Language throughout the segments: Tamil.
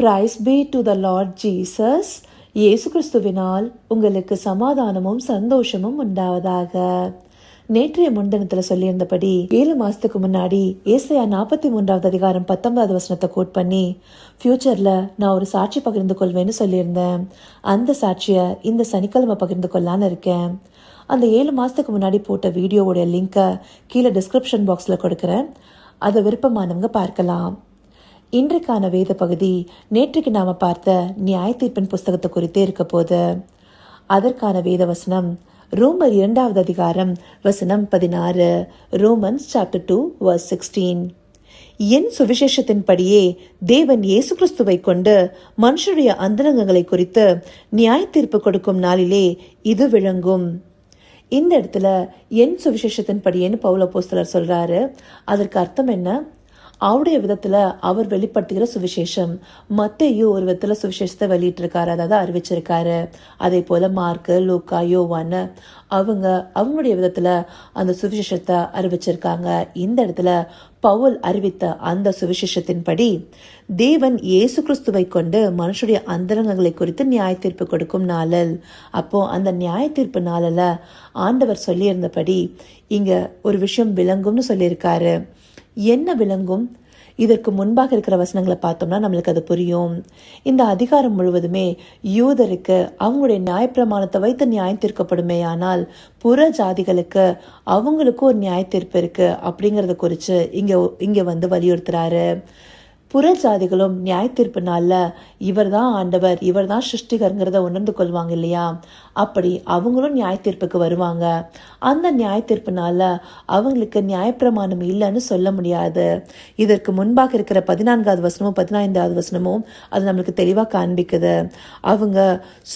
Praise be to the lord Jesus Yesu கிறிஸ்துவினால் உங்களுக்கு சமாதானமும் சந்தோஷமும் உண்டாவதாக. நேற்றைய முன்தினத்துல சொல்லியிருந்தபடி ஏழு மாசத்துக்கு முன்னாடி ஏசையா நாற்பத்தி மூன்றாவது அதிகாரம் பத்தொன்பதாவது வசனத்தை கோட் பண்ணி ஃபியூச்சர்ல நான் ஒரு சாட்சி பகிர்ந்து கொள்வேன்னு சொல்லியிருந்தேன். அந்த சாட்சியை இந்த சனிக்கிழமை பகிர்ந்து கொள்ளலான்னு இருக்கேன். அந்த ஏழு மாசத்துக்கு முன்னாடி போட்ட வீடியோவோட லிங்கை கீழே டிஸ்கிரிப்ஷன் பாக்ஸ்ல கொடுக்குறேன். அதை விருப்பமானவங்க பார்க்கலாம். இன்றைக்கான வேத பகுதி நேற்றுக்கு நாம் பார்த்த நியாய தீர்ப்பின் புஸ்தகத்தை குறித்தே இருக்க போது அதற்கான வேத வசனம் ரோமர் இரண்டாவது அதிகாரம் வசனம் பதினாறு Romans chapter two verse sixteen. என் சுவிசேஷத்தின்படியே தேவன் இயேசு கிறிஸ்துவை கொண்டு மனுஷருடைய அந்தரங்கங்களை குறித்து நியாய தீர்ப்பு கொடுக்கும் நாளிலே இது விளங்கும். இந்த இடத்துல என் சுவிசேஷத்தின்படியேன்னு பவுல போஸ்தலர் சொல்றாரு. அதற்கு அர்த்தம் என்ன? அவருடைய விதத்துல அவர் வெளிப்படுத்துகிற சுவிசேஷம். மத்தையோ ஒரு விதத்துல சுவிசேஷத்தை வெளியிட்டிருக்காரு. அதாவது அறிவிச்சிருக்காரு. அதே போல மார்க்கு லூக்கா யோவான்னு அவங்க அவங்களுடைய விதத்துல அந்த சுவிசேஷத்தை அறிவிச்சிருக்காங்க. இந்த இடத்துல பவுல் அறிவித்த அந்த சுவிசேஷத்தின்படி தேவன் இயேசு கிறிஸ்துவை கொண்டு மனுஷுடைய அந்தரங்கங்களை குறித்து நியாய தீர்ப்பு கொடுக்கும் நாளல். அப்போ அந்த நியாய தீர்ப்பு நாளில் ஆண்டவர் சொல்லியிருந்தபடி இங்க ஒரு விஷயம் விளங்கும்னு சொல்லியிருக்காரு. என்ன விளங்கும்? இதற்கு முன்பாக இருக்கிற வசனங்களை பார்த்தோம்னா நம்மளுக்கு அது புரியும். இந்த அதிகாரம் முழுவதுமே யூதருக்கு அவங்களுடைய நியாயப்பிரமாணத்தை வைத்து நியாயம் தீர்க்கப்படுமே ஆனால் புற ஜாதிகளுக்கு அவங்களுக்கும் ஒரு நியாய தீர்ப்பு இருக்கு குறித்து இங்கே இங்கே வந்து வலியுறுத்துறாரு. புற ஜாதிகளும் நியாய தீர்ப்பு இவர் தான் ஆண்டவர் இவர் தான் சிருஷ்டிகருங்கிறத உணர்ந்து கொள்வாங்க இல்லையா? அப்படி அவங்களும் நியாய தீர்ப்புக்கு வருவாங்க. அந்த நியாய தீர்ப்பு நாள்ல அவங்களுக்கு நியாயப்பிரமாணம் இல்லைன்னு சொல்ல முடியாது. இதற்கு முன்பாக இருக்கிற பதினான்காவது வசனமும் பதினைந்தாவது வசனமும் அது நம்மளுக்கு தெளிவாக காண்பிக்குது. அவங்க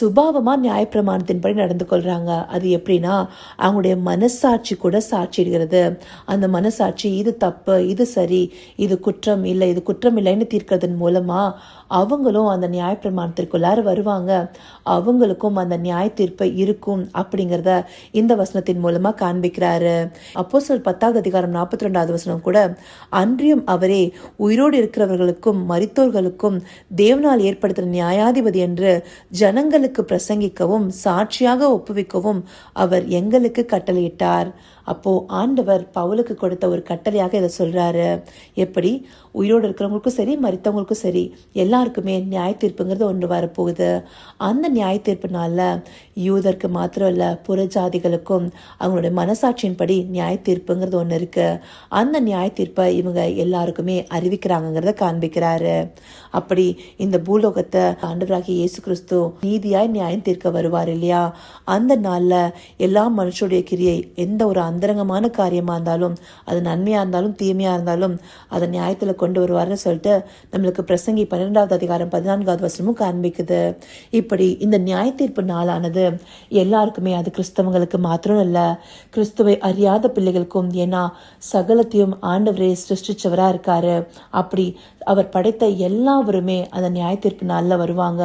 சுபாவமாக நியாயப்பிரமாணத்தின்படி நடந்து கொள்கிறாங்க அது எப்படின்னா அவங்களுடைய மனசாட்சி கூட சாட்சிடுகிறது அந்த மனசாட்சி இது தப்பு இது சரி இது குற்றம் இல்லை இது குற்றம் இல்லைன்னு தீர்க்கிறதன் மூலமாக அவங்களும் அந்த நியாயப்பிரமாணத்திற்குள்ளார வருவாங்க. அவங்களுக்கும் அந்த நியாய தீர்ப்பு இருக்கும் அப்படிங்கிறத இந்த வசனத்தின் மூலமாக காண்பிக்கிறாரு. அப்போ சொல் பத்தாவது அதிகாரம் நாற்பத்தி ரெண்டாவது வசனம் கூட அன்றியும் அவரே உயிரோடு இருக்கிறவர்களுக்கும் மரித்தோர்களுக்கும் தேவனால் ஏற்படுத்துகிற நியாயாதிபதி என்று ஜனங்களுக்கு பிரசங்கிக்கவும் சாட்சியாக ஒப்புவிக்கவும் அவர் எங்களுக்கு கட்டளையிட்டார். அப்போது ஆண்டவர் பவுலுக்கு கொடுத்த ஒரு கட்டளையாக இதை சொல்கிறாரு எப்படி? உயிரோடு இருக்கிறவங்களுக்கும் சரி மறித்தவங்களுக்கும் சரி எல்லாருக்குமே நியாய தீர்ப்புங்கிறது ஒன்று வரப்போகுது. அந்த நியாய தீர்ப்புனால யூதருக்கு மாத்திரம் இல்லை புற ஜாதிகளுக்கும் அவங்களுடைய மனசாட்சியின்படி நியாய தீர்ப்புங்கிறது ஒன்று இருக்குது அந்த நியாய தீர்ப்பை இவங்க எல்லாருக்குமே அறிவிக்கிறாங்கிறத காண்பிக்கிறாரு. அப்படி இந்த பூலோகத்தை ஆண்டவராகிய இயேசு கிறிஸ்து நீதியாய் நியாயம் தீர்க்க வருவார் இல்லையா? அந்த நாளில் எல்லா மனுஷருடைய கிரியை எந்த ஒரு அந்தரங்கமான காரியமாக இருந்தாலும் அது நன்மையாக இருந்தாலும் தீமையாக இருந்தாலும் அதை நியாயத்தில் கொண்டு வருவார்னு சொல்லிட்டு நம்மளுக்கு பிரசங்கி பன்னிரெண்டாவது அதிகாரம் பதினான்காவது வசனமும் காண்பிக்குது. இப்படி இந்த நியாய தீர்ப்பு நாளானது எல்லாருக்குமே அது கிறிஸ்தவங்களுக்கு மாத்திரம் இல்ல கிறிஸ்துவை அறியாத பிள்ளைகளுக்கும் ஏன்னா சகலத்தையும் ஆண்டவரே சிருஷ்டிச்சவரா இருக்காரு. அப்படி அவர் படைத்த எல்லாவருமே அந்த நியாய தீர்ப்பு நாளில் வருவாங்க.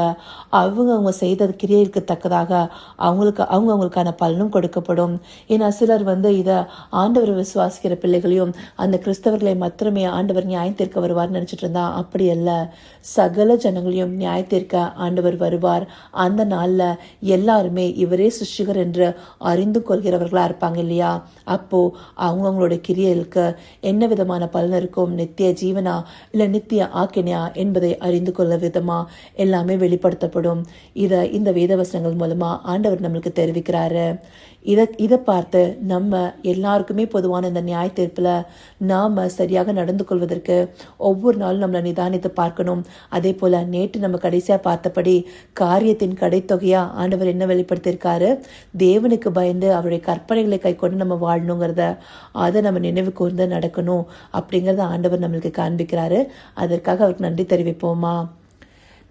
அவங்க அவங்க செய்த கிரியைக்கு தக்கதாக அவங்களுக்கு அவங்க அவங்களுக்கான பலனும் கொடுக்கப்படும். ஏன்னா சிலர் வந்து இதை ஆண்டவர் விசுவாசிக்கிற பிள்ளைகளையும் அந்த கிறிஸ்தவர்களை மாத்திரமே ஆண்டவர் நியாயத்திற்க தீர்க்க வருவார்னு நினச்சிட்டு இருந்தா அப்படி அல்ல. சகல ஜனங்களையும் நியாய தீர்க்க ஆண்டவர் வருவார். அந்த நாளில் எல்லாருமே இவரே சிருஷ்டிகர் என்று அறிந்து கொள்கிறவர்களாக இருப்பாங்க இல்லையா? அப்போ அவங்கவுங்களோட கிரியலுக்கு என்ன விதமான பலன் இருக்கும்? நித்திய ஜீவனா? இல்லை நித்திய ஆக்கினியா என்பதை அறிந்து கொள்ள விதமா எல்லாமே வெளிப்படுத்தப்படும். இதை இந்த வேதவசனங்கள் மூலமா ஆண்டவர் நம்மளுக்கு தெரிவிக்கிறாரு. இதை இதை பார்த்து நம்ம எல்லாருக்குமே பொதுவான இந்த நியாய தீர்ப்பில் நாம் சரியாக நடந்து கொள்வதற்கு ஒவ்வொரு நாளும் நம்மளை நிதானித்து பார்க்கணும். அதே போல் நேற்று நம்ம கடைசியாக பார்த்தபடி காரியத்தின் கடைத்தொகையாக ஆண்டவர் என்ன வெளிப்படுத்தியிருக்காரு? தேவனுக்கு பயந்து அவருடைய கற்பனைகளை கை கொண்டு நம்ம வாழணுங்கிறத அதை நம்ம நினைவு கூர்ந்து நடக்கணும் அப்படிங்கிறத ஆண்டவர் நம்மளுக்கு காண்பிக்கிறாரு. அதற்காக அவருக்கு நன்றி தெரிவிப்போமா?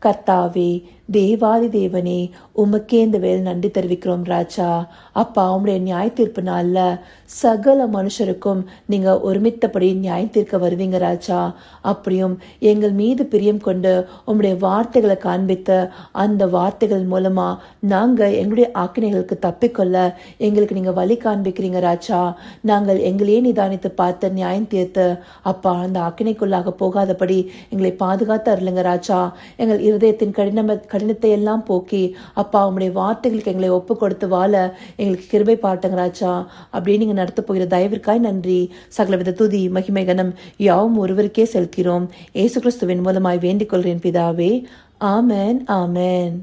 கர்த்தாவே தேவாதி தேவனே உமக்கே இந்த வேலை நன்றி தெரிவிக்கிறோம் ராஜா. அப்பா உங்களுடைய நியாய தீர்ப்பு நாளில் சகல மனுஷருக்கும் நீங்கள் ஒருமித்தபடி நியாயம் தீர்க்க வருவீங்க ராஜா. அப்படியும் எங்கள் மீது பிரியம் கொண்டு உம்முடைய வார்த்தைகளை காண்பித்த அந்த வார்த்தைகள் மூலமாக நாங்கள் எங்களுடைய ஆக்கினைகளுக்கு தப்பிக்கொள்ள எங்களுக்கு நீங்கள் வழி காண்பிக்கிறீங்க ராஜா. நாங்கள் எங்களையே நிதானித்து பார்த்து நியாயம் தீர்த்து அப்பா அந்த ஆக்கினைக்குள்ளாக போகாதபடி எங்களை பாதுகாத்து அருளுங்க ராஜா. எங்கள் இருதயத்தின் கடின கடினத்தை எல்லாம் போக்கி அப்பா உங்களுடைய வார்த்தைகளுக்கு எங்களை ஒப்பு கொடுத்து வாழ எங்களுக்கு கிருபை பாட்டுங்க ராஜா. அப்படியே நீங்க நடத்த போகிற தயவிற்காய் நன்றி. சகலவித துதி மகிமை கனம் யாவும் ஒருவருக்கே செலுக்கிறோம் ஏசு கிறிஸ்துவின் மூலமாய் வேண்டிக் கொள்கிறேன் பிதாவே. ஆமேன் ஆமேன்.